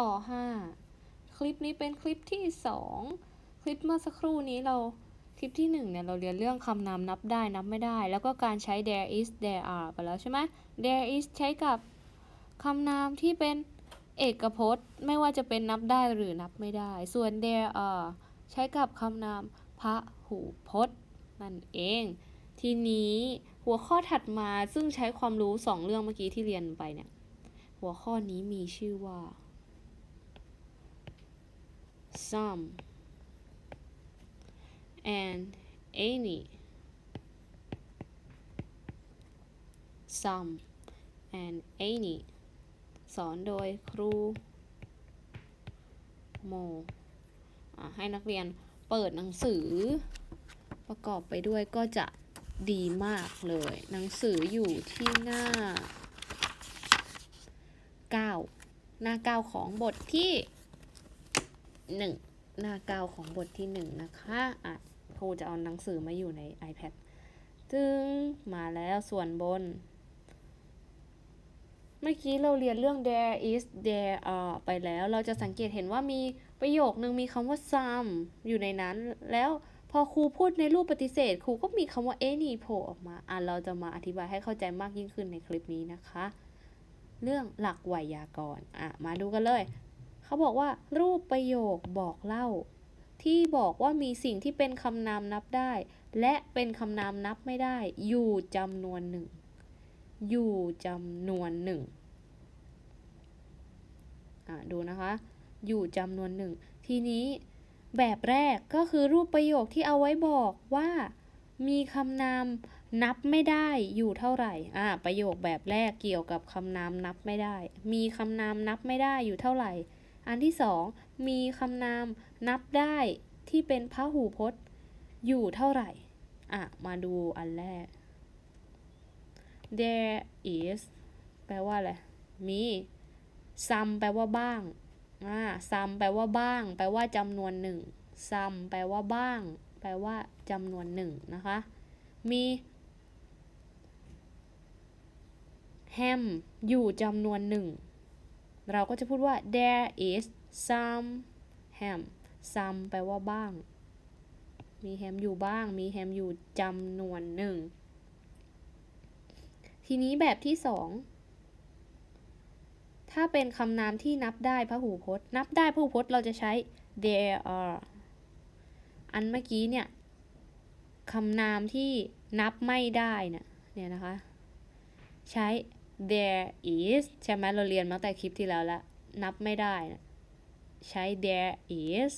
ต่อ5คลิปนี้เป็นคลิปที่ 2 คลิปเมื่อสักครู่นี้เราคลิปที่1เนี่ยเราเรียนเรื่องคำนามนับได้นับไม่ได้ แล้วก็การใช้ there is there are ไปแล้วใช่ไหม there is ใช้กับคำนามที่เป็นเอกพจน์ ไม่ว่าจะเป็นนับได้หรือนับไม่ได้ ส่วน there are ใช้กับคำนามพระหูพจน์นั่นเอง ทีนี้หัวข้อถัดมาซึ่งใช้ความรู้สองเรื่องเมื่อกี้ที่เรียนไปเนี่ยหัวข้อนี้มีชื่อว่า some and any some and any สอนโดยครูโมให้นักเรียนเปิดหนังสือ ประกอบไปด้วยก็จะดีมากเลย หนังสืออยู่ที่หน้า 9 หน้า 9 ของบทที่ 1หน้า9ของบทที่1นะคะอะครูจะเอาหนังสือมาอยู่ใน iPad จึงมาแล้วส่วนบน เมื่อกี้เราเรียนเรื่อง there is there are ไปแล้ว เราจะสังเกตเห็นว่ามีประโยคนึงมีคำว่า some อยู่ในนั้น แล้วพอครูพูดในรูปปฏิเสธ ครูก็มีคำว่า any โผล่ออกมา อะเราจะมาอธิบายให้เข้าใจมากยิ่งขึ้นในคลิปนี้นะคะ เรื่องหลักไวยากรณ์อะ มาดูกันเลย เขาบอกว่า รูปประโยคบอกเล่า ที่บอกว่ามีสิ่งที่เป็นคำนามนับได้ และเป็นคำนามนับไม่ได้ อยู่จำนวนหนึ่ง อยู่จำนวนหนึ่งอะดูนะคะ อยู่จำนวนหนึ่ง ทีนี้แบบแรกก็คือรูปประโยคที่เอาไว้บอกว่า มีคำนามนับไม่ได้อยู่เท่าไหร่ อ่า ประโยคแบบแรกเกี่ยวกับคำนามนับไม่ได้ มีคำนามนับไม่ได้อยู่เท่าไหร่ อันที่สองมีคำนามนับได้ที่เป็นพหูพจน์อยู่เท่าไหร่ อะ มาดูอันแรก there is แปลว่าอะไร มี some แปลว่าบ้าง อ่า some แปลว่าบ้าง แปลว่าจำนวนหนึ่ง some แปลว่าบ้าง แปลว่าจำนวนหนึ่งนะคะ มี ham อยู่จำนวนหนึ่ง เราก็จะพูดว่า there is some ham some แปลว่าบ้าง มีแฮมอยู่บ้าง มีแฮมอยู่จำนวนหนึ่ง ทีนี้แบบที่สองถ้าเป็นคำนามที่นับได้พหูพจน์ นับได้พหูพจน์เราจะใช้ there are อันเมื่อกี้เนี่ยคำนามที่นับไม่ได้เนี่ยเนี่ยนะคะ ใช้ there is ใช่ไหมเราเรียนมาตั้งแต่คลิปที่แล้วล้วนับไม่ได้นะใช้ there is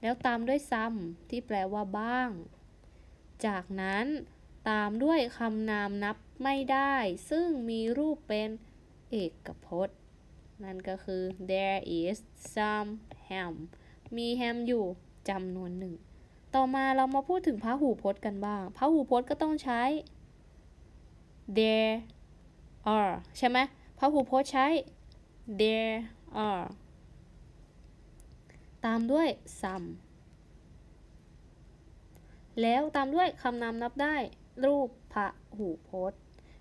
แล้วตามด้วย some ที่แปลว่าบ้าง จากนั้นตามด้วยคำนามนับไม่ได้ ซึ่งมีรูปเป็นเอกพจน์ นั่นก็คือ there is some ham มีแฮมอยู่จำนวนหนึ่ง ต่อมาเรามาพูดถึงพหูพจน์กันบ้าง พหูพจน์ก็ต้องใช้ there are ใช่ไหมพหูพจน์ใช้ there are ตามด้วย some แล้วตามด้วยคำนามนับได้ รูปพหูพจน์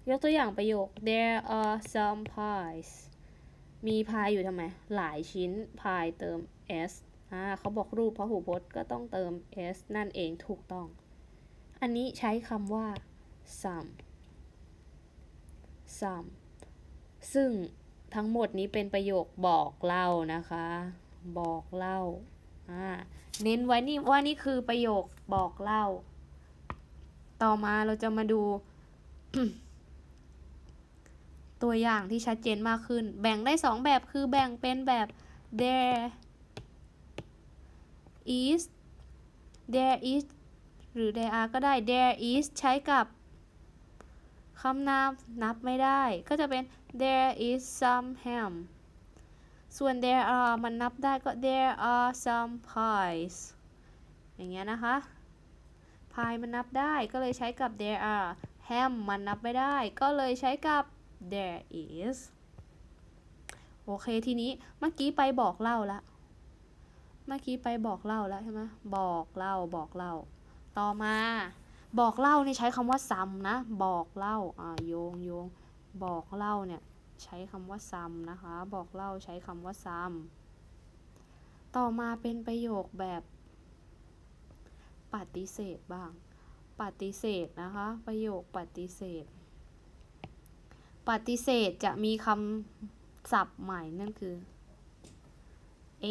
ยกตัวอย่างประโยค there are some pies มีพายอยู่ทำไม หลายชิ้นพายเติม s อ่าเขาบอกรูปพหูพจน์ก็ต้องเติม s นั่นเองถูกต้อง อันนี้ใช้คำว่า some some ซึ่งทั้งหมดนี้เป็นประโยคบอกเล่านะคะ บอกเล่าอ่าเน้นไว้นี่ว่านี่คือประโยคบอกเล่า ต่อมาเราจะมาดู ตัวอย่างที่ชัดเจนมากขึ้น แบ่งได้สองแบบคือแบ่งเป็นแบบ there is there is หรือ there are ก็ได้ there is ใช้กับ คำนามนับไม่ได้ ก็จะเป็น there is some ham ส่วน there are มันนับได้ก็ there are some pies อย่างเงี้ยนะคะ pie มันนับได้ก็เลยใช้กับ there are ham มันนับไม่ได้ ก็เลยใช้กับ there is โอเคทีนี้เมื่อกี้ไปบอกเล่าแล้วเมื่อกี้ไปบอกเล่าแล้วใช่ไหมบอกเล่าบอกเล่า ต่อมา บอกเล่านี่ใช้คำว่าซ้ำนะ บอกเล่าอ่าโยงโยงบอกเล่าเนี่ยใช้คำว่า some นะคะ บอกเล่าใช้คำว่า some ต่อมาเป็นประโยคแบบปฏิเสธบ้าง ปฏิเสธนะคะ ประโยคปฏิเสธ ปฏิเสธจะมีคำศัพท์ใหม่นั่นคือ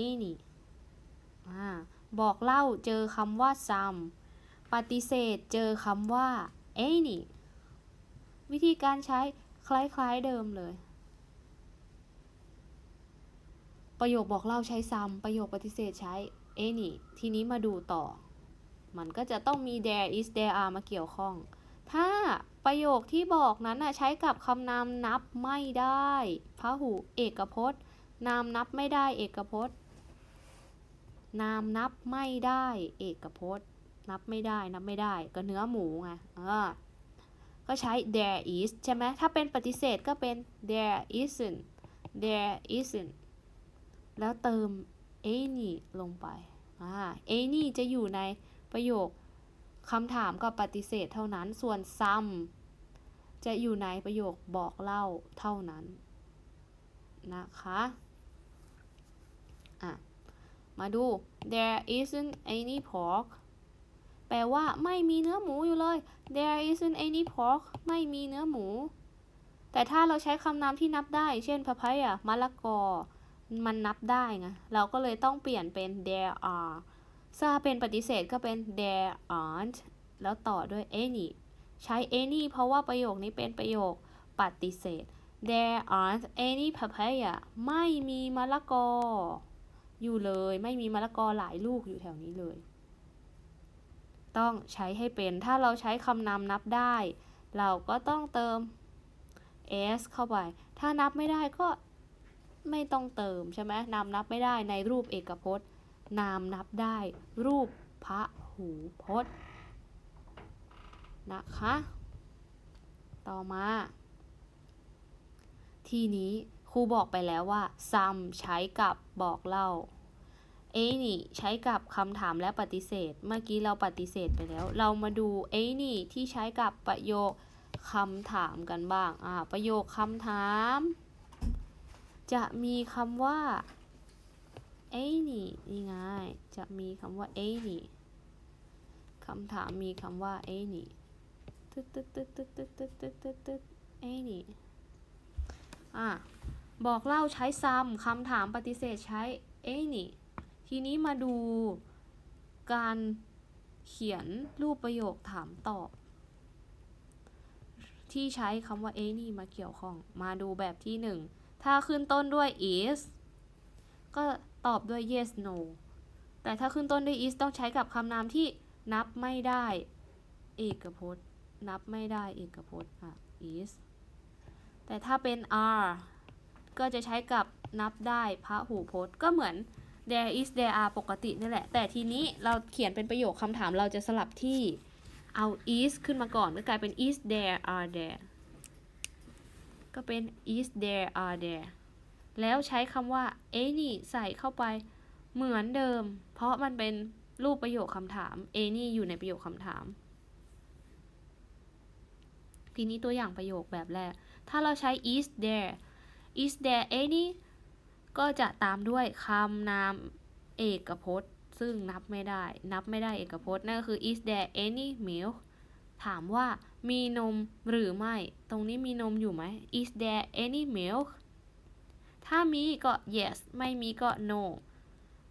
any อ่าบอกเล่าเจอคำว่า some ปฏิเสธเจอคำว่า any วิธีการใช้คล้าย ๆเดิมเลย ประโยคบอกเล่าใช้ some ประโยคปฏิเสธใช้ any ทีนี้มาดูต่อ มันก็จะต้องมี there is there are มาเกี่ยวข้อง ถ้าประโยคที่บอกนั้นน่ะใช้กับคำนามนับไม่ได้พหูเอกพจน์ นามนับไม่ได้เอกพจน์ นามนับไม่ได้เอกพจน์ นับไม่ได้ นับไม่ได้ ก็เนื้อหมูไงเออก็ใช้ there is ใช่ไหม ถ้าเป็นปฏิเสธก็เป็น there isn't there isn't แล้วเติม any ลงไป อ่า any จะอยู่ในประโยคคำถามกับปฏิเสธเท่านั้น ส่วน some จะอยู่ในประโยคบอกเล่าเท่านั้น นะคะ อะ มาดู there isn't any pork แปลว่าไม่มีเนื้อหมูอยู่เลย there isn't any pork ไม่มีเนื้อหมู แต่ถ้าเราใช้คำนามที่นับได้ เช่น papaya มะละกอ มันนับได้ไง เราก็เลยต้องเปลี่ยนเป็น there are ถ้าเป็นปฏิเสธก็เป็น there aren't แล้วต่อด้วย any ใช้ any เพราะว่าประโยคนี้เป็นประโยคปฏิเสธ there aren't any papaya ไม่มีมะละกอ อยู่เลย ไม่มีมะละกอหลายลูกอยู่แถวนี้เลย ต้องใช้ให้เป็น ถ้าเราใช้คำนามนับได้ เราก็ต้องเติม s เข้าไป ถ้านับไม่ได้ก็ไม่ต้องเติมใช่ไหมนามนับไม่ได้ในรูปเอกพจน์ นามนับได้ รูปพระหูพจน์นะคะ ต่อมา ทีนี้ครูบอกไปแล้วว่า some ใช้กับบอกเล่า any ใช้กับคำถามและปฏิเสธ เมื่อกี้เราปฏิเสธไปแล้ว เรามาดู any ที่ใช้กับประโยคคำถามกันบ้าง อ่า ประโยคคำถาม จะมีคำว่า any นี่ไงจะมีคำว่า any คำถามมีคำว่า any ตึ๊ดตึ๊ดตึ๊ดตึ๊ดตึ๊ดตึ๊ดตึ๊ดตึ๊ดตึ๊ด any อะบอกเล่าใช้ some คำถามปฏิเสธใช้ any ทีนี้มาดูการเขียนรูปประโยคถามตอบ ที่ใช้คำว่า any มาเกี่ยวข้อง มาดูแบบที่หนึ่งถ้าขึ้นต้นด้วย is ก็ตอบด้วย yes no แต่ถ้าขึ้นต้นด้วย is ต้องใช้กับคำนามที่นับไม่ได้ เอกพจน์ นับไม่ได้เอกพจน์อะ is แต่ถ้าเป็น are ก็จะใช้กับนับได้พระหูพจน์ก็เหมือน there is there are ปกตินี่แหละ แต่ทีนี้เราเขียนเป็นประโยคคำถามเราจะสลับที่เอา is ขึ้นมาก่อนก็กลายเป็น is there are there ก็เป็น is there are there แล้วใช้คำว่า any ใส่เข้าไปเหมือนเดิม เพราะมันเป็นรูปประโยคคำถาม any อยู่ในประโยคคำถาม ทีนี้ตัวอย่างประโยคแบบแรก ถ้าเราใช้ is there is there any ก็จะตามด้วยคำนามเอกพจน์ ซึ่งนับไม่ได้ นับไม่ได้เอกพจน์นั่นก็คือ is there any milk ถามว่ามีนมหรือไม่ ตรงนี้มีนมอยู่ไหม is there any milk ถ้ามีก็ yes ไม่มีก็ no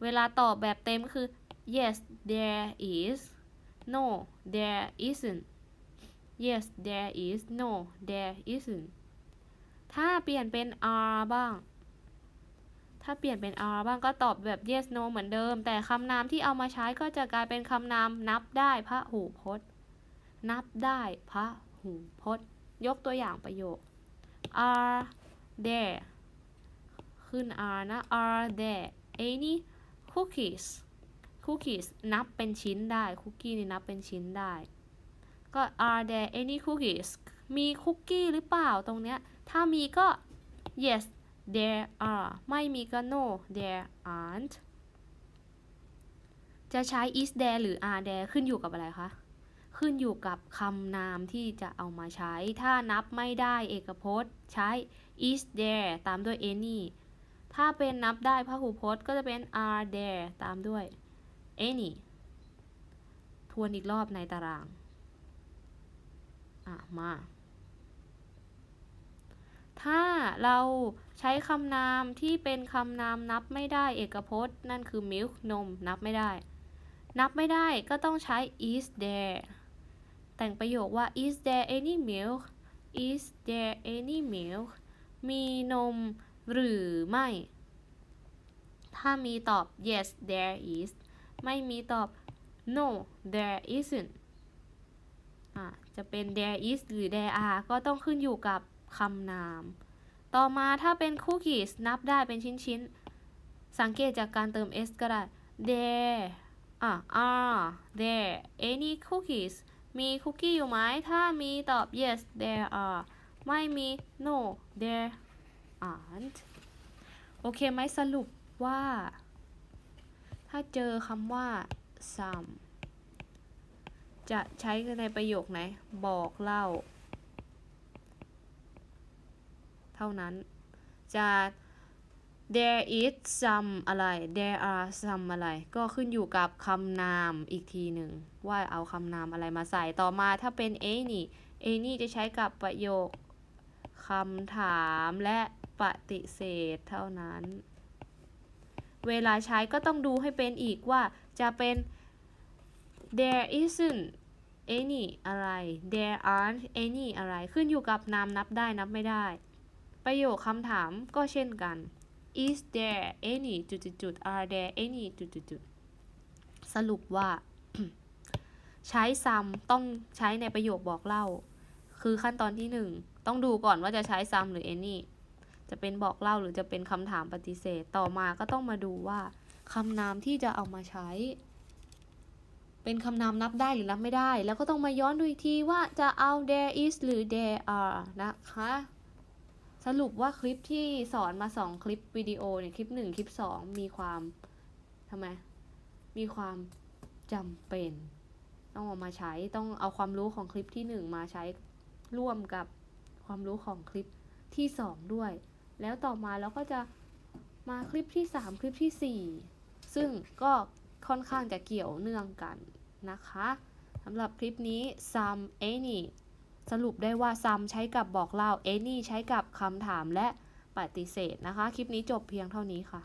เวลาตอบแบบเต็มคือ yes there is no there isn't yes there is no there isn't ถ้าเปลี่ยนเป็น are บ้าง ถ้าเปลี่ยนเป็น are บ้างก็ตอบแบบ yes no เหมือนเดิม แต่คำนามที่เอามาใช้ก็จะกลายเป็นคำนามนับได้พระหูพจน์ นับได้พระหูพจน์ ยกตัวอย่างประโยค are there ขึ้น are นะ are there any cookies cookies นับเป็นชิ้นได้คุกกี้นี่นับเป็นชิ้นได้ ก็ are there any cookies มีคุกกี้หรือเปล่าตรงเนี้ย ถ้ามีก็ yes there are ไม่มีก็ no there aren't จะใช้ is there หรือ are there ขึ้นอยู่กับอะไรคะ ขึ้นอยู่กับคำนามที่จะเอามาใช้ ถ้านับไม่ได้เอกพจน์ใช้ is there ตามด้วย any ถ้าเป็นนับได้พหูพจน์ก็จะเป็น are there ตามด้วย any ทวนอีกรอบในตาราง อะ มา ถ้าเราใช้คำนามที่เป็นคำนามนับไม่ได้เอกพจน์ นั่นคือ milk นม นับไม่ได้ นับไม่ได้ก็ต้องใช้ is there แต่งประโยคว่า is there any milk is there any milk มีนมหรือไม่ ถ้ามีตอบ yes there is ไม่มีตอบ no there isn't อะจะเป็น there is หรือ there are ก็ต้องขึ้นอยู่กับ คำนาม ต่อมาถ้าเป็น cookies นับได้เป็นชิ้นๆ สังเกตจากการเติม s ก็ได้ there อะ are there any cookies มีคุกกี้อยู่ไหม ถ้ามีตอบ yes there are ไม่มี no there aren't โอเคไหมสรุปว่า ถ้าเจอคำว่า some จะใช้ในประโยคไหน บอกเล่า เท่านั้น จะ there is some อะไร there are some อะไร ก็ขึ้นอยู่กับคำนามอีกทีหนึ่ง ว่าเอาคำนามอะไรมาใส่ต่อมาถ้าเป็น any any จะใช้กับประโยคคำถามและปฏิเสธเท่านั้น เวลาใช้ก็ต้องดูให้เป็นอีกว่าจะเป็น there isn't any อะไร there aren't any อะไร ขึ้นอยู่กับนามนับได้นับไม่ได้ ประโยคคำถามก็เช่นกัน is there any จุดจุดจุด are there any จุดจุดจุดสรุปว่า ใช้ some ต้องใช้ในประโยคบอกเล่า คือขั้นตอนที่หนึ่งต้องดูก่อนว่าจะใช้ some หรือ any จะเป็นบอกเล่าหรือจะเป็นคำถามปฏิเสธ ต่อมาก็ต้องมาดูว่าคำนามที่จะเอามาใช้ เป็นคำนามนับได้หรือนับไม่ได้ แล้วก็ต้องมาย้อนดูอีกทีว่าจะเอา there is หรือ there are นะคะ สรุปว่าคลิปที่สอนมาสองคลิปวิดีโอเนี่ยคลิปหนึ่งคลิปสองมีความทำไม มีความจำเป็น ต้องเอามาใช้ต้องเอาความรู้ของคลิปที่หนึ่งมาใช้ร่วมกับความรู้ของคลิปที่สองด้วย แล้วต่อมาเราก็จะมาคลิปที่สามคลิปที่สี่ซึ่งก็ค่อนข้างจะเกี่ยวเนื่องกันนะคะสำหรับคลิปนี้ some any สรุปได้ว่า some ใช้กับบอกเล่า any ใช้กับคำถามและปฏิเสธนะคะ คลิปนี้จบเพียงเท่านี้ค่ะ